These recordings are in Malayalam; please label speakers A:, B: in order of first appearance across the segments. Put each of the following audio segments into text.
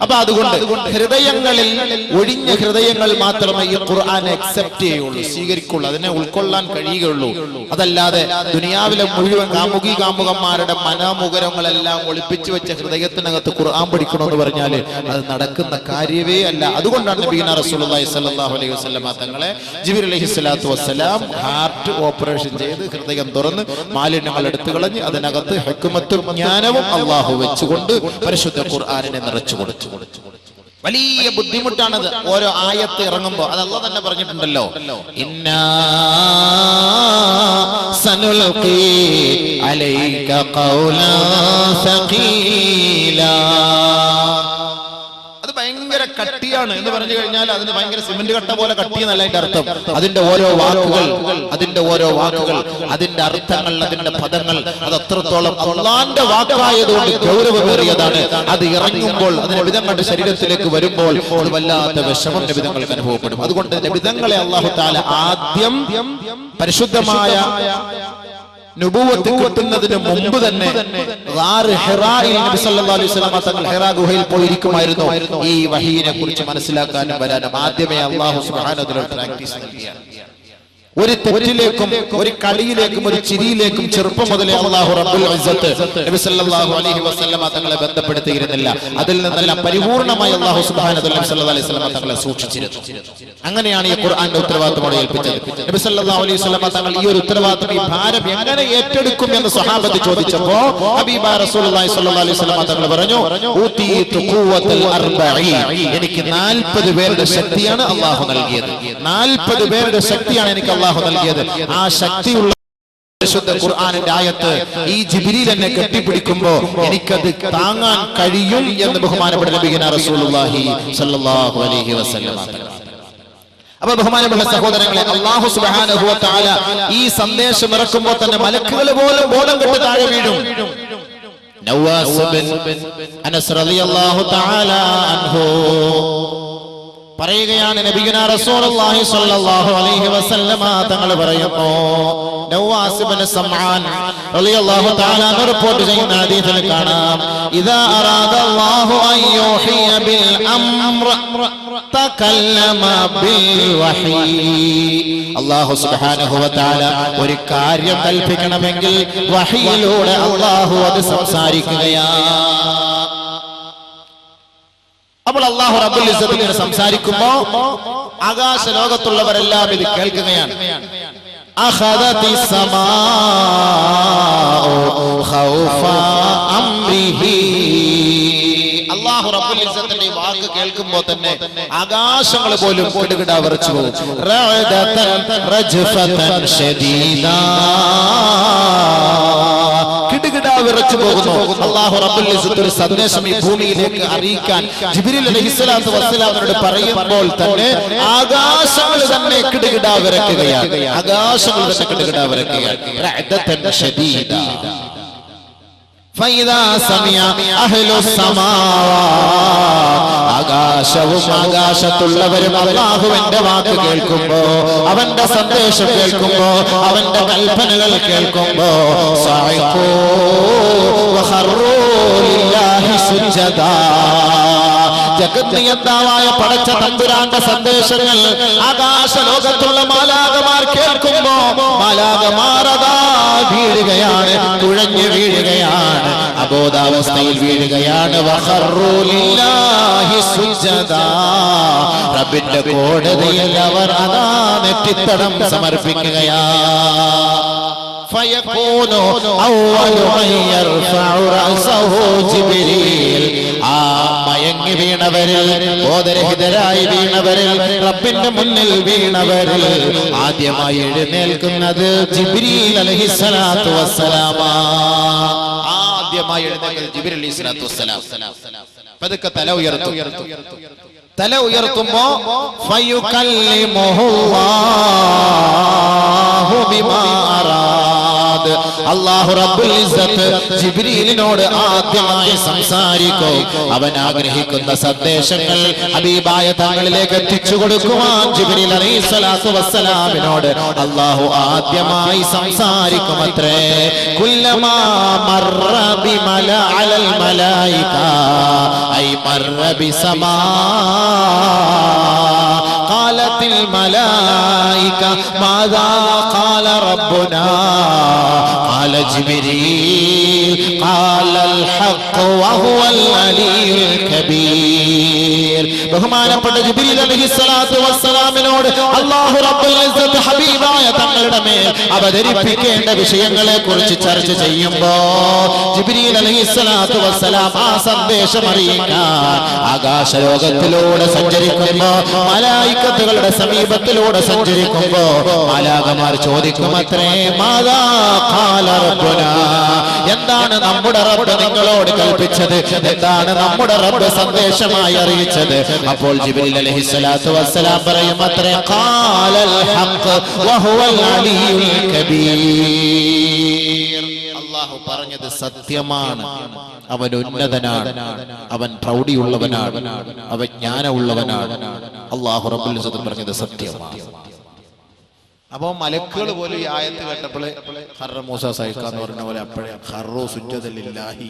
A: അപ്പൊ അതുകൊണ്ട് ഹൃദയങ്ങളിൽ ഒഴിഞ്ഞ ഹൃദയങ്ങൾ മാത്രമേ ഈ ഖുർആൻ അക്സെപ്റ്റ് ചെയ്യുള്ളൂ സ്വീകരിക്കുള്ളൂ. അതിനെ ഉൾക്കൊള്ളാൻ കഴിയുകയുള്ളൂ. അതല്ലാതെ ദുനിയാവിലെ മുഴുവൻ കാമുകി കാമുകന്മാരുടെ മനോമുഖരങ്ങളെല്ലാം ഒളിപ്പിച്ചു വെച്ച ഹൃദയത്തിനകത്ത് ഖുർആൻ പഠിക്കണമെന്ന് പറഞ്ഞാൽ അത് നടക്കുന്ന കാര്യമേ അല്ല. അതുകൊണ്ടാണ് നബീന റസൂലുള്ളാഹി സ്വല്ലല്ലാഹു അലൈഹി വസല്ലമ തങ്ങളെ ജിബിർ അലൈഹി സ്വലാത്തു വസ്സലാം ഹാർട്ട് ഓപ്പറേഷൻ ചെയ്ത് ഹൃദയം തുറന്ന് മാലിന്യങ്ങൾ എടുത്തു കളഞ്ഞ് അതിനകത്ത് ഹെക്കുമത്തും ജ്ഞാനവും അള്ളാഹു വെച്ചുകൊണ്ട് പരിശുദ്ധ ഖുർആാനിനെ നിറച്ചു കൊടുത്തു. വലിയ ബുദ്ധിമുട്ടാണത്. ഓരോ ആയത്ത് ഇറങ്ങുമ്പോ. അത് അല്ല തന്നെ പറഞ്ഞിട്ടുണ്ടല്ലോ. ഇന്നാ ഭയങ്കര കട്ടിയാണ് എന്ന് പറഞ്ഞു കഴിഞ്ഞാൽ അതിന് ഭയങ്കര സിമന്റ് കട്ട പോലെ കട്ടി എന്നല്ല അതിന്റെ അർത്ഥം. അതിന്റെ ഓരോ വാക്കുകൾ അതിന്റെ ഓരോ വാക്കുകൾ അതിന്റെ അർത്ഥങ്ങൾ അതിന്റെ പദങ്ങൾ അത് അത്രത്തോളം അള്ളാന്റെ വാക്കായതുകൊണ്ട് ഗൗരവമേറിയതാണ്. അത് ഇറങ്ങുമ്പോൾ അതിന് വിധങ്ങളുടെ ശരീരത്തിലേക്ക് വരുമ്പോൾ അത് വല്ലാത്ത വിഷമം നിബിധങ്ങൾക്ക് അനുഭവപ്പെടും. അതുകൊണ്ട് നബിതങ്ങളെ അള്ളാഹു താല ആദ്യം പരിശുദ്ധമായ നുബുവത്ത് കിട്ടുന്നതിന് മുമ്പ് തന്നെ ഗാറ് ഹിറായിൽ നബി സല്ലല്ലാഹു അലൈഹി വസല്ലം തങ്ങൾ ഹിറാ ഗുഹയിൽ പോയിരിക്കുമായിരുന്നു. ഈ വഹീനെ കുറിച്ച് മനസ്സിലാക്കാനും വരാനും ആദ്യമേ അള്ളാഹു വ തആല പ്രാക്ടീസ് നൽകിയാണ്. ഒരു തെറ്റിലേക്കും ഒരു കളിയിലേക്കും ഒരു ചിരിയിലേക്കും ചെറുപ്പം മുതലേ അള്ളാഹു റബ്ബുൽ നബി സല്ലല്ലാഹു അലൈഹി വസല്ലമ തങ്ങളെ ബന്ധപ്പെടുത്തിയിരുന്നില്ല. അതിൽ നിന്നെല്ലാം പരിപൂർണമായി അള്ളാഹു സുബ്ഹാനഹു സല്ലല്ലാഹു അലൈഹി വസല്ലമ തങ്ങളെ സൂക്ഷിച്ചിരുന്നു. അങ്ങനെയാണ് ഈ ഖുർആന്റെ ഉത്തരവാദിത്തം ഏൽപ്പിച്ചത്. നബി സല്ലല്ലാഹു അലൈഹി വസല്ലമ തങ്ങൾ ഈ ഒരു ഉത്തരവാദിത്തം ഈ ഭാരം എങ്ങനെ ഏറ്റെടുക്കും എന്ന് സ്വഹാബത്ത് ചോദിച്ചപ്പോൾ ഹബീബ റസൂലുള്ളാഹി സല്ലല്ലാഹു അലൈഹി വസല്ലമ തങ്ങൾ പറഞ്ഞു ഊതീതു ഖുവത്തുൽ അർബഈ. എനിക്ക് 40 പേരുടെ ശക്തിയാണ് അള്ളാഹു നൽകിയത്. 40 പേരുടെ ശക്തിയാണ് എനിക്ക് അള്ളാഹു നൽകിയത്. ആ ശക്തിയുള്ള പരിശുദ്ധ ഖുർആാനിന്റെ ആയത്ത് ഈ ജിബിരിയിൽ എന്നെ കെട്ടിപ്പിടിക്കുമ്പോ എനിക്കത് താങ്ങാൻ കഴിയും എന്ന് ബഹുമാനപ്പെട്ട നബിഗന റസൂലുള്ളാഹി സ്വല്ലല്ലാഹു അലൈഹി വസല്ലം അപ്പൊ ബഹുമാനപ്പെട്ട സഹോദരങ്ങളെ അള്ളാഹു സുബ്ഹാനഹു വ തആല ഈ സന്ദേശം ഇറക്കുമ്പോൾ തന്നെ മലക്കുകൾ പോലും ബോധം കെട്ട് താഴെ വീഴും. നവാസ് ബിൻ അനസ് റളിയല്ലാഹു തആല അൻഹു. പറയുകയാണ് നബിഗുന റസൂലുള്ളാഹി സ്വല്ലല്ലാഹു അലൈഹി വസല്ലമ. തങ്ങൾ പറയുന്നു നവാസ് ഇബ്നു സമാൻ റളിയല്ലാഹു തആല റിപ്പോർട്ട് ചെയ്യുന്ന ഹദീസിൽ കാണാം. ഇദാ അറാദ അല്ലാഹു അൻ യുഹിയ ബിൽ അംർ തകല്ലമ ബിൽ വഹീ അല്ലാഹു സുബ്ഹാനഹു വ തആല ഒരു കാര്യം കൽപ്പിക്കണമെങ്കിൽ വഹിയിലൂടെ അല്ലാഹു അത് സംസാരിക്കുകയാണ്. അപ്പോൾ അള്ളാഹു റബ്ബുൽ ഇസ്സത്ത് ഇങ്ങനെ സംസാരിക്കുമ്പോ ആകാശ ലോകത്തുള്ളവരെല്ലാം ഇത് കേൾക്കുകയാണ് أخذت السماء خوف أمره അള്ളാഹു റബ്ബുൽ ഇസ്സത്തിന്റെ ഈ വാക്ക് കേൾക്കുമ്പോൾ തന്നെ ആകാശങ്ങൾ പോലും കിടുകിട വിറച്ചു പോകും റഅദതൻ റജ്ഫതൻ ശദീദാ കിടുകിട വിറച്ചു പോകുന്നു അള്ളാഹു റബ്ബുൽ ഇസ്സത്ത് ഒരു സന്ദേശം ഈ ഭൂമിയിലേക്ക് അറിയിക്കാൻ ജിബ്രീൽ അലൈഹിസ്സലാത്തു വസ്സലാമിനോട് പറയുമ്പോൾ തന്നെ ആകാശങ്ങൾ തന്നെ കിടുകിട വിറക്കുകയാണ് ആകാശങ്ങൾ തന്നെ കിടുകിട വിറക്കുകയാണ് റഅദതൻ ശദീദാ فإذا سمع أهل السماوات ആകാശവും ആകാശത്തുള്ളവരും അള്ളാഹുവിന്റെ വാക്ക് കേൾക്കുമ്പോ അവന്റെ സന്ദേശം കേൾക്കുമ്പോ അവന്റെ കൽപ്പനകൾ കേൾക്കുമ്പോ ജഗന്നിയന്താവായ പടച്ച തമ്പുരാന്റെ സന്ദേശങ്ങൾ ആകാശ ലോകത്തുള്ള മാലാകമാർ കേൾക്കുമ്പോ മാലാകമാറതാ വീഴുകയാണ് കുഴഞ്ഞു വീഴുകയാണ് അബോധാവസ്ഥയിൽ വീഴുകയാണ് വഖറൂ ലില്ലാഹി സുജ്ജദാ. റബ്ബിന്റെ കോടതിയിൽ അവർ അതാ നെറ്റിത്തടം സമർപ്പിക്കുകയാ فيكون أول من يرفع رأسه جبريل ആ മയങ്ങി വീണവരിൽ ബോധരഹിതരായി വീണവരിൽ റബ്ബിന്റെ മുന്നിൽ വീണവരിൽ. ആദ്യമായി എഴുന്നേൽക്കുന്നത് ജിബ്രീൽ അലഹിസ്സലാത്തു വസ്സലാമാ. ആദ്യമായി എഴുന്നേൽക്കുന്നത് ജിബ്രീൽ അലഹിസ്സലാത്തു വസ്സലാം. പതുക്കെ തല ഉയർത്തും. തല ഉയർത്തുമ്പോ ഫയുകല്ലിമുഹുല്ലാഹു മുറാദ് അല്ലാഹു റബ്ബുൽ ഇസ്സത്ത് ജിബ്രീലിനോട് ആദ്യമായി സംസാരിക്കും അവൻ ആഗ്രഹിക്കുന്ന സന്ദേശങ്ങൾ ഹബീബായ തങ്ങളിലേക്ക് എത്തിച്ചു കൊടുക്കുവാൻ ജിബ്രീൽ അലൈഹിസ്സലാത്തു വസ്സലാമിനോട് അല്ലാഹു ആദ്യമായി സംസാരിക്കും അത്രേ കുല്ലമാ മർറ ബിമല അലൽ മലായിക ഐ മർറ ബിസമാ قالت الملائكة ماذا قال ربنا قال جبريل قال الحق وهو العلي الكبير. ബഹുമാനപ്പെട്ട ജിബ്രീൽ അലൈഹിസ്സലാത്തു വസ്സലാമിനോട് അല്ലാഹു റബ്ബുൽ ഇസ്സത്ത് ഹബീബായ തങ്ങളുടെ മേൽ അവതരിപ്പിക്കേണ്ട വിഷയങ്ങളെ കുറിച്ച് ചർച്ച ചെയ്യുമ്പോൾ ജിബ്രീൽ അലൈഹിസ്സലാത്തു വസ്സലാം ആ സന്ദേശം അറിയിക്കാൻ ആകാശലോകത്തിലൂടെ സഞ്ചരിക്കുമ്പോ മലായിക്കത്തുകളുടെ സമീപത്തിലൂടെ സഞ്ചരിക്കുമ്പോ മാലാകമാർ ചോദിക്കും അത്രേ മാതാ കാല എന്താണ് നമ്മുടെ റബ്ബ് നിങ്ങളോട് കൽപ്പിച്ചത്? എന്താണ് നമ്മുടെ റബ്ബ് സന്ദേശമായി അറിയിച്ചത്? അപ്പോൾ ജിബ്രീൽ അലൈഹിസ്സലാത്തു അത്രേ ഖാലൽ ഹഖ് കബീർ. പറഞ്ഞത് സത്യമാണ്. അവൻ ഉന്നതനാണ്. അവൻ പ്രൗഢിയുള്ളവനാണ്. അവൻ ജ്ഞാനമുള്ളവനാണ്. അള്ളാഹു റബ്ബുൽ പറഞ്ഞത് സത്യമാണ്. അപ്പോ മലക്കുകൾ പോലും ഈ ആയത്ത് കേട്ടപ്പോഴേ ഹർറ മൂസ എന്ന് പറഞ്ഞ പോലെ അപ്പോഴേ ഹർറോ സുജതലില്ലാഹി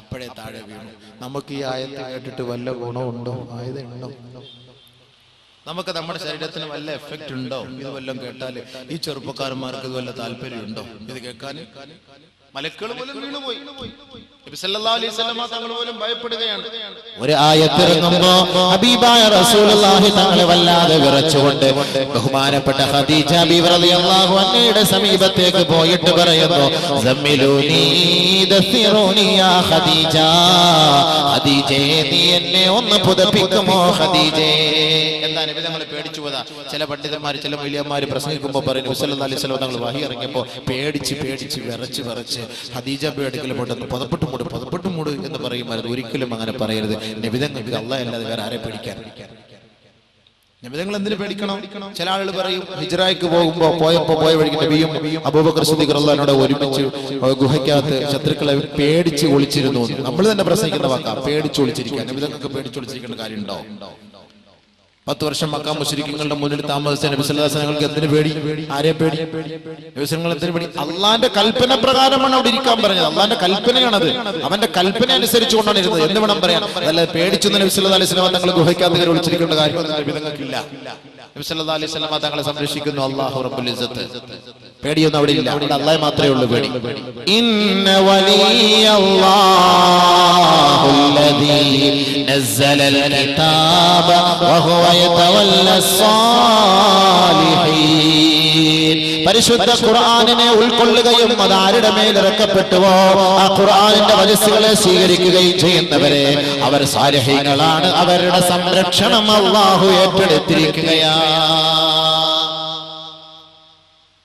A: അപ്പോഴേ താഴെ വീണു. നമുക്ക് ഈ ആയത്ത് കേട്ടിട്ട് വല്ല ഗുണമുണ്ടോ? ആയത് ഉണ്ടോ നമുക്ക് നമ്മുടെ ശരീരത്തിന് വല്ല എഫക്റ്റ് ഉണ്ടോ? ഇത് വല്ലതും കേട്ടാൽ ഈ ചെറുപ്പക്കാരന്മാർക്ക് ഇത് വല്ല താല്പര്യം ഉണ്ടോ ഇത് കേൾക്കാൻ മലക്കുകൾ പോലും വീണുപോയി. ഒരു ഹബീബായ റസൂലുള്ളാഹി തങ്ങളെ വല്ലാതെ വിറച്ചുകൊണ്ട് ബഹുമാനപ്പെട്ട ഖദീജ റളിയല്ലാഹു അൻഹയുടെ സമീപത്തേക്ക് പോയിട്ട് പറയുന്നു ഖദീജ ഒന്ന് നബി തങ്ങളെ ചില പണ്ഡിതന്മാര് ചില വലിയമാര് പ്രസംഗിക്കുമ്പോൾ പറയുന്നു അലൈഹി തങ്ങൾ വഹി ഇറങ്ങിയപ്പോൾ പേടിച്ച് പേടിച്ച് വിറച്ച് വിറച്ച് ഖദീജ പേടിക്കൽ പെട്ടെന്ന് മൂട് പതപ്പെട്ട് മൂട് എന്ന് പറയുമായിരുന്നു ഒരിക്കലും അങ്ങനെ പറയരുത്. നബിതങ്ങൾക്ക് അള്ളാഹ് അല്ലാതെ വേറെ ആരെ പേടിക്കാൻ? നബിതങ്ങൾ എന്തിനു പേടിക്കണം? ചില ആളുകൾ പറയും ഹിജ്റായ്ക്ക് പോകുമ്പോ പോയപ്പോ പോയ വഴിക്ക് നബിയും അബൂബക്കർ റളിയല്ലാഹുവിനോട് ഒരുമിച്ച് ഗുഹയ്ക്കകത്ത് ശത്രുക്കളെ പേടിച്ച് ഒളിച്ചിരുന്നു നമ്മൾ തന്നെ പ്രസംഗിക്കുന്ന വാക്കാ പേടിച്ച് ഒളിച്ചിരിക്കാൻ. നബിതങ്ങൾക്ക് പേടിച്ച് ഒളിച്ചിരിക്കേണ്ട കാര്യമുണ്ടോ? പത്ത് വർഷം മക്ക മുസ്ലിങ്ങളുടെ മുന്നിൽ താമസിച്ച നബിസ്വല്ലാസനങ്ങൾക്ക് എന്തിനു പേടി? ആരെ പേടി? നബിസ്വലങ്ങൾ എന്തിനു പേടി? അള്ളാന്റെ കൽപ്പന പ്രകാരമാണ് അവിടെ ഇരിക്കാൻ പറഞ്ഞത്. അള്ളാന്റെ കൽപ്പനയാണത്. അവന്റെ കൽപ്പന അനുസരിച്ചുകൊണ്ടാണ് ഇരുന്നത്. എന്ന് വേണം പറയാൻ? അല്ല പേടിച്ചു നബിസ്വല്ലാ അലൈഹി സ്വലം തങ്ങൾ ഗുഹയ്ക്കകത്ത് വിളിച്ചിരിക്കേണ്ട കാര്യം നബിതങ്ങൾക്കില്ല നബിസ്വല്ലാ അലൈഹി സ്വലമ തങ്ങളെ സംരക്ഷിക്കുന്നു അള്ളാഹു റബ്ബുൽ ഇസ്സത്ത് പേടിയൊന്നും അവിടെ ഇല്ല അവിടെ അള്ളാഹ് മാത്രമേ ഉള്ളൂ പേടി ഇന്ന വലിയല്ലാഹുല്ലദീ نزل الكتاب وهو يتولى الصالحين പരിശുദ്ധ ഖുർആാനിനെ ഉൾക്കൊള്ളുകയും അത് ആരുടെ മേലിറക്കപ്പെട്ടുവോ ആ ഖുർആാനിന്റെ വലസ്സുകളെ സ്വീകരിക്കുകയും ചെയ്യുന്നവരെ അവർ സാരഹ്യങ്ങളാണ് അവരുടെ സംരക്ഷണം അള്ളാഹു ഏറ്റെടുത്തിരിക്കുകയാ.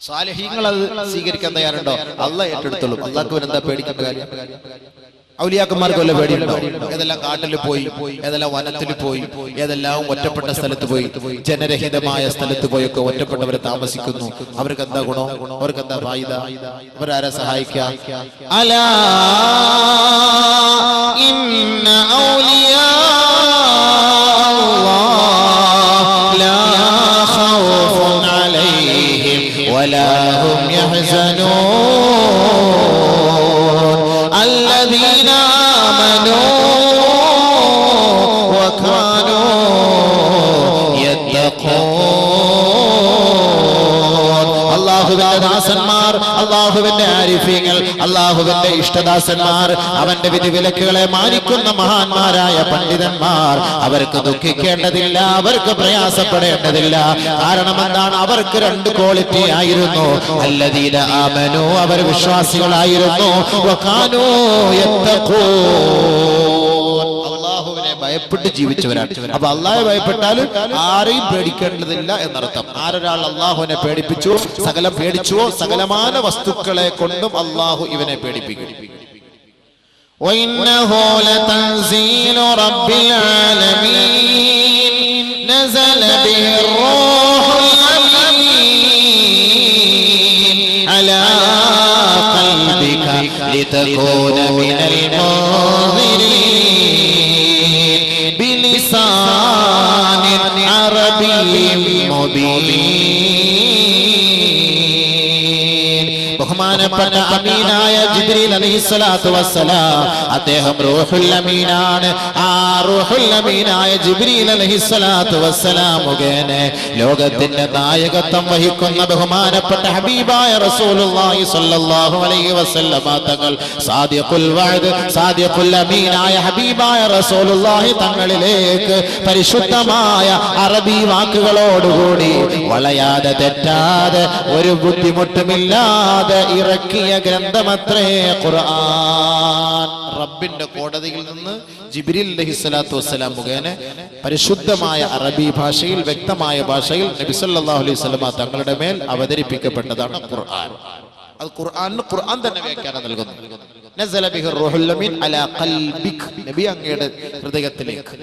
A: സാലഹീങ്ങൾ അത് സ്വീകരിക്കാൻ തയ്യാറുണ്ടോ? അല്ല ഏറ്റെടുത്തോളും. അള്ളാഹ്ക്ക് എന്താ പേടിക്കേണ്ട കാര്യം? ഔലിയാക്കന്മാർക്ക് വല്ല പേടിയുണ്ടോ ഏതെല്ലാം കാട്ടിൽ പോയി ഏതെല്ലാം വനത്തിൽ പോയി ഏതെല്ലാം ഒറ്റപ്പെട്ട സ്ഥലത്ത് പോയി. ജനരഹിതമായ സ്ഥലത്ത് പോയൊക്കെ ഒറ്റപ്പെട്ടവരെ താമസിക്കുന്നു. അവർക്ക് എന്താ ഗുണം? അവർക്ക് എന്താ ഫായിദ? അവരാരെ സഹായിക്കാം? അലാ ഇന്ന ഔലിയാ അള്ളാഹുവിന്റെ ആരിഫ്യങ്ങൾ അള്ളാഹുവിന്റെ ഇഷ്ടദാസന്മാർ അവന്റെ വിധിവിലക്കുകളെ മാനിക്കുന്ന മഹാന്മാരായ പണ്ഡിതന്മാർ അവർക്ക് ദുഃഖിക്കേണ്ടതില്ല അവർക്ക് പ്രയാസപ്പെടേണ്ടതില്ല. കാരണം എന്താണ്? അവർക്ക് രണ്ട് ക്വാളിറ്റി ആയിരുന്നു. അല്ലദീന ആമനോ അവർ വിശ്വാസികളായിരുന്നു. ഭയപ്പെട്ട് ജീവിച്ചവരാണ് അപ്പൊ അള്ളാഹെ ഭയപ്പെട്ടാൽ ആരെയും പേടിക്കേണ്ടതില്ല എന്നർത്ഥം ആരൊരാൾ അള്ളാഹുവിനെ പേടിപ്പിച്ചു സകലം പേടിച്ചുവോ സകലമാന വസ്തുക്കളെ കൊണ്ടും അള്ളാഹു ഇവനെ പേടിപ്പിക്കും وإنه لتنزيل رب العالمين نزل به الروح الأمين على لتكون من المنذرين ബഹുമാനപ്പെട്ട അമീനായ ജിബ്രീൽ വസ്സലാം. അദ്ദേഹം റൂഹുൽ ആ റൂഹുൽ അമീനായ ജിബ്രീൽ വസ്സലാം ലോകത്തിന്റെ നായകത്വം വഹിക്കുന്ന ബഹുമാനപ്പെട്ട ഹബീബായ റസൂലുള്ളാഹി സ്വല്ലല്ലാഹു അലൈഹി തങ്ങൾ സാദിഖുൽ വഅദ് സാദിഖുൽ ഹബീബായ റസൂലുള്ളാഹി തങ്ങളിലേക്ക് പരിശുദ്ധമായ അറബി വാക്കുകളോടുകൂടി വളയാതെ തെറ്റാതെ ഒരു ബുദ്ധിമുട്ടുമില്ലാതെ ഇറക്കിയ ഗ്രന്ഥമത്രേ ഖുർആൻ. റബ്ബിന്റെ കോടതിയിൽ നിന്ന് ജിബ്രീൽ അലൈഹിസ്സലാത്തു വസ്സലാം മുഖേന പരിശുദ്ധമായ അറബി ഭാഷയിൽ വ്യക്തമായ ഭാഷയിൽ നബി സല്ലല്ലാഹു അലൈഹി തങ്ങളുടെ മേൽ അവതരിപ്പിക്കപ്പെട്ടതാണ് ഖുർആൻ. അത് ഖുർആനിന് ഖുർആൻ തന്നെ വ്യാഖ്യാനം നൽകുന്നു. നബി അങ്ങയുടെ ഹൃദയത്തിലേക്ക്.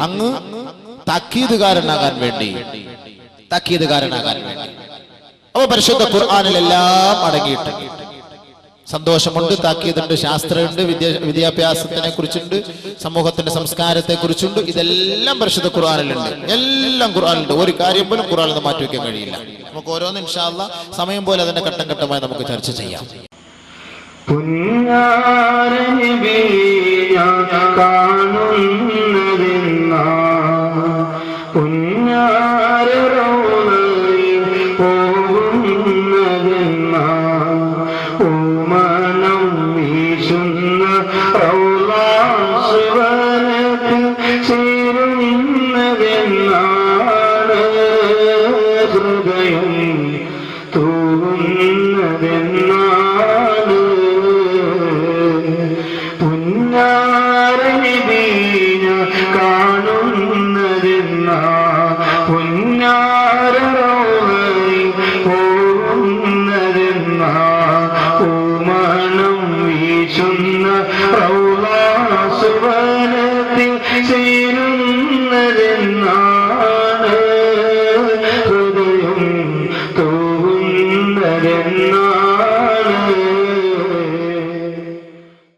A: അങ്ങ് താക്കീതുകാരനാകാൻ വേണ്ടി. താക്കീതുകാരനാകാൻ വേണ്ടി. അപ്പൊ പരിശുദ്ധ ഖുർആനിൽ എല്ലാം അടങ്ങിയിട്ടുണ്ട് സന്തോഷമുണ്ട് താക്കീതുണ്ട് ശാസ്ത്രമുണ്ട് വിദ്യ വിദ്യാഭ്യാസത്തിനെ കുറിച്ചുണ്ട് സമൂഹത്തിന്റെ സംസ്കാരത്തെ കുറിച്ചുണ്ട് ഇതെല്ലാം പരിശുദ്ധ ഖുർആാനിലുണ്ട്. എല്ലാം ഖുർആാനുണ്ട് ഒരു കാര്യം പോലും ഖുർആാനിൽ നിന്ന് മാറ്റി വെക്കാൻ കഴിയില്ല. നമുക്ക് ഓരോന്ന് ഇൻഷാല്ല സമയം പോലെ അതിന്റെ ഘട്ടം ഘട്ടമായി നമുക്ക് ചർച്ച ചെയ്യാം.
B: കാണുന്നതെന്നാ